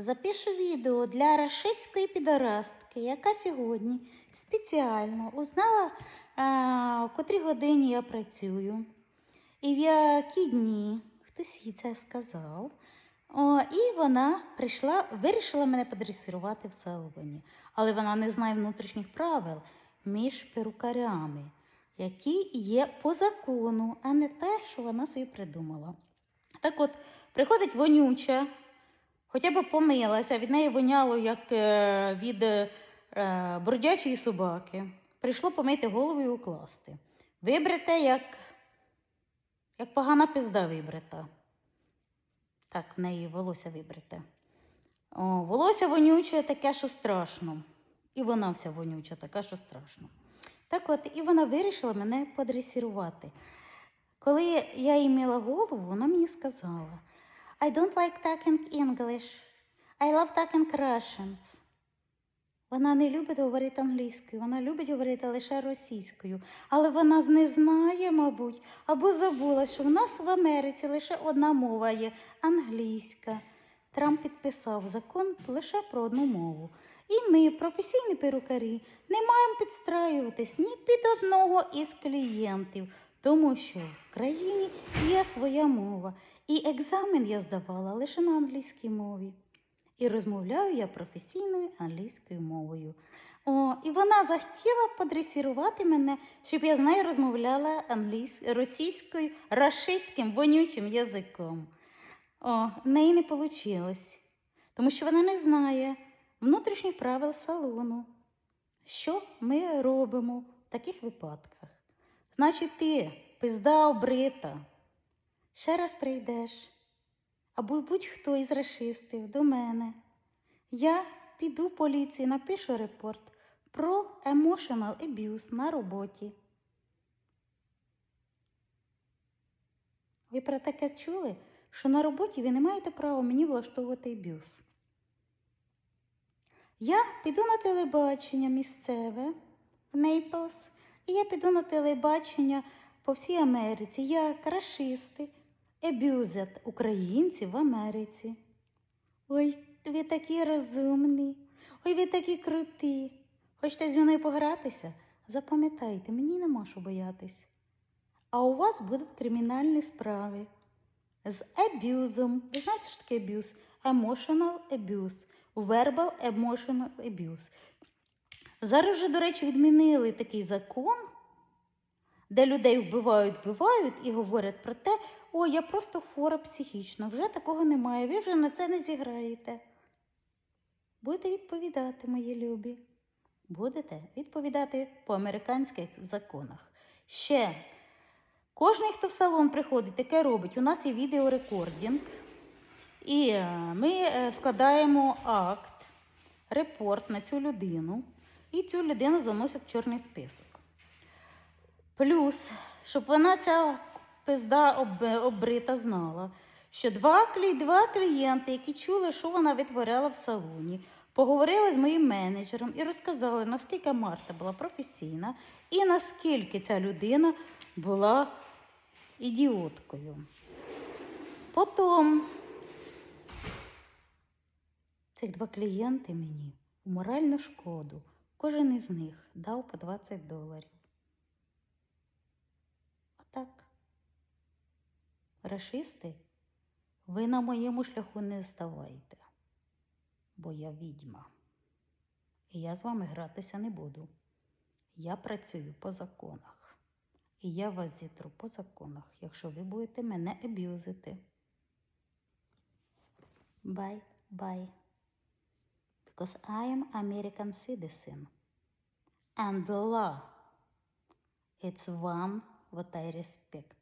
Запишу відео для рашистської підарастки, яка сьогодні спеціально узнала, в котрій годині я працюю. І в які дні хтось їй це сказав. О, і вона прийшла, вирішила мене подресирувати в салоні. Але вона не знає внутрішніх правил між перукарями, які є по закону, а не те, що вона собі придумала. Так от, приходить вонюча, хоча б помилася, від неї воняло як е, від е, бродячої собаки. Прийшло помити голову і укласти. Вибрите, як, як погана пизда вибрита. Так, в неї волосся вибрите. О, волосся вонюче таке, що страшно. І вона вся вонюча, така, що страшно. Так от, і вона вирішила мене подресірувати. Коли я їй мила голову, вона мені сказала: I don't like talking English. I love talking Russians. Вона не любить говорити англійською, вона любить говорити лише російською. Але вона не знає, мабуть, або забула, що в нас в Америці лише одна мова є англійська. Трамп підписав закон лише про одну мову. І ми, професійні перукарі, не маємо підстраюватись ні під одного із клієнтів, тому що в країні є своя мова. І екзамен я здавала лише на англійській мові. І розмовляю я професійною англійською мовою. О, і вона захотіла подресірувати мене, щоб я з нею розмовляла російською, рашистським, вонючим язиком. О, в неї не вийшло, тому що вона не знає внутрішніх правил салону. Що ми робимо в таких випадках? Значить, ти, пизда обрита, ще раз прийдеш, або будь-хто із расистів до мене. Я піду в поліцію, напишу репорт про emotional abuse на роботі. Ви про таке чули, що на роботі ви не маєте права мені влаштовувати аб'юз. Я піду на телебачення місцеве в Нейплс, і я піду на телебачення по всій Америці, як расисти аб'юзять українців в Америці. Ой, ви такі розумні, ой, ви такі круті. Хочете зі мною погратися? Запам'ятайте, мені нема що боятись. А у вас будуть кримінальні справи з аб'юзом. Ви знаєте, що таке аб'юз? Emotional abuse. Verbal emotional abuse. Зараз вже, до речі, відмінили такий закон, де людей вбивають, вбивають і говорять про те, о, я просто хвора психічно, вже такого немає, ви вже на це не зіграєте. Будете відповідати, мої любі. Будете відповідати по американських законах. Ще кожен, хто в салон приходить, таке робить. У нас є відеорекордінг. І е, ми е, складаємо акт, репорт на цю людину, і цю людину заносять в чорний список. Плюс, щоб вона ця пизда обрита знала, що два, два клієнти, які чули, що вона витворяла в салоні, поговорили з моїм менеджером і розказали, наскільки Марта була професійна і наскільки ця людина була ідіоткою. Потім цих два клієнти мені у моральну шкоду. Кожен із них дав по 20 доларів. Отак. Рашисти, ви на моєму шляху не ставайте, бо я відьма. І я з вами гратися не буду. Я працюю по законах. І я вас зітру по законах, якщо ви будете мене аб'юзити. Bye, bye. Because I am American citizen. And the law, it's one what I respect.